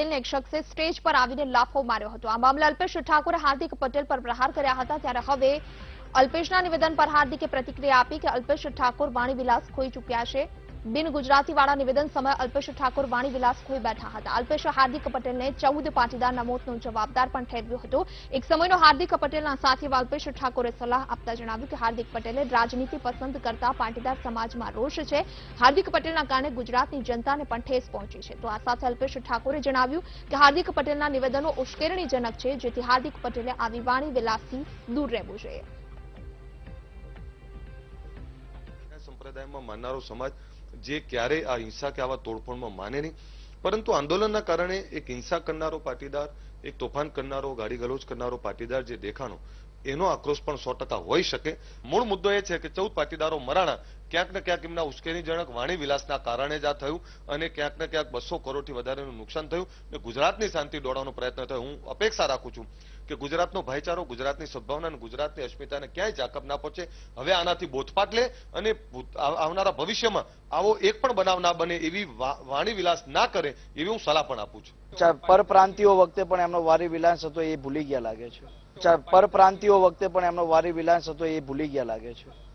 પટેલને એક શખ્સે સ્ટેજ પર આવીને લાફો માર્યો હતો. આ મામલે અલ્પેશ ઠાકોરે હાર્દિક પટેલ પર પ્રહાર કર્યા હતા. ત્યારે હવે અલ્પેશના નિવેદન પર હાર્દિકે પ્રતિક્રિયા આપી કે અલ્પેશ ઠાકોર વાણીવિલાસ ખોઈ ચૂક્યા છે. બિન ગુજરાતીવાળા નિવેદન સમયે અલ્પેશ ઠાકોર વાણીવિલાસ ખોઈ બેઠા હતા. અલ્પેશ હાર્દિક પટેલને ચૌદ પાટીદારના મોતનો જવાબદાર પણ ઠેરવ્યો હતો. એક સમયનો હાર્દિક પટેલના સાથી અલ્પેશ ઠાકોરે સલાહ આપતા જણાવ્યું કે હાર્દિક પટેલે રાજનીતિ પસંદ કરતા પાટીદાર સમાજમાં રોષ છે. હાર્દિક પટેલના કારણે ગુજરાતની જનતાને પણ ઠેસ પહોંચી છે. તો આ સાથે અલ્પેશ ઠાકોરે જણાવ્યું કે હાર્દિક પટેલના નિવેદનો ઉશ્કેરણીજનક છે, જેથી હાર્દિક પટેલે આવી વાણી વિલાસથી દૂર રહેવું જોઈએ. સંપ્રદાયમાં માનનારો સમાજ જે ક્યારેય આ હિંસા કે આવા તોડફોડમાં માને નહીં. પરંતુ આંદોલનના કારણે એક હિંસા કરનારો પાટીદાર એક તોફાન કરનારો, ગાડી ગલોચ કરનારો, પાટીદાર જે દેખાણો, એનો આક્રોશ પણ સો હોઈ શકે. મૂળ મુદ્દો એ છે કે ચૌદ પાટીદારો મરાણા ક્યાંક ને ક્યાંક એમના ઉશ્કેરણીજનક વાણી વિલાસના કારણે જ આ થયું અને ક્યાંક ને ક્યાંક બસો કરોડથી વધારેનું નુકસાન થયું ને ગુજરાતની શાંતિ દોડવાનો પ્રયત્ન થયો. હું અપેક્ષા રાખું છું કે ગુજરાતનો ભાઈચારો, ગુજરાતની સદભાવના અને ગુજરાતની અસ્મિતાને ક્યાંય જાકબ ના પહોંચે. હવે આનાથી બોધપાઠ લે અને આવનારા ભવિષ્યમાં આવો એક પણ બનાવ ના બને એવી વાણી વિલાસ ના કરે એવી હું સલાહ પણ આપું છું. પરપ્રાંતિઓ વખતે પણ એમનો વારી વિલાસ હતો એ ભૂલી ગયા લાગે છે. ચા- પરપ્રાંતિયો વખતે પણ એમનો વારી વિલાસ હતો એ ભૂલી ગયા લાગે છે.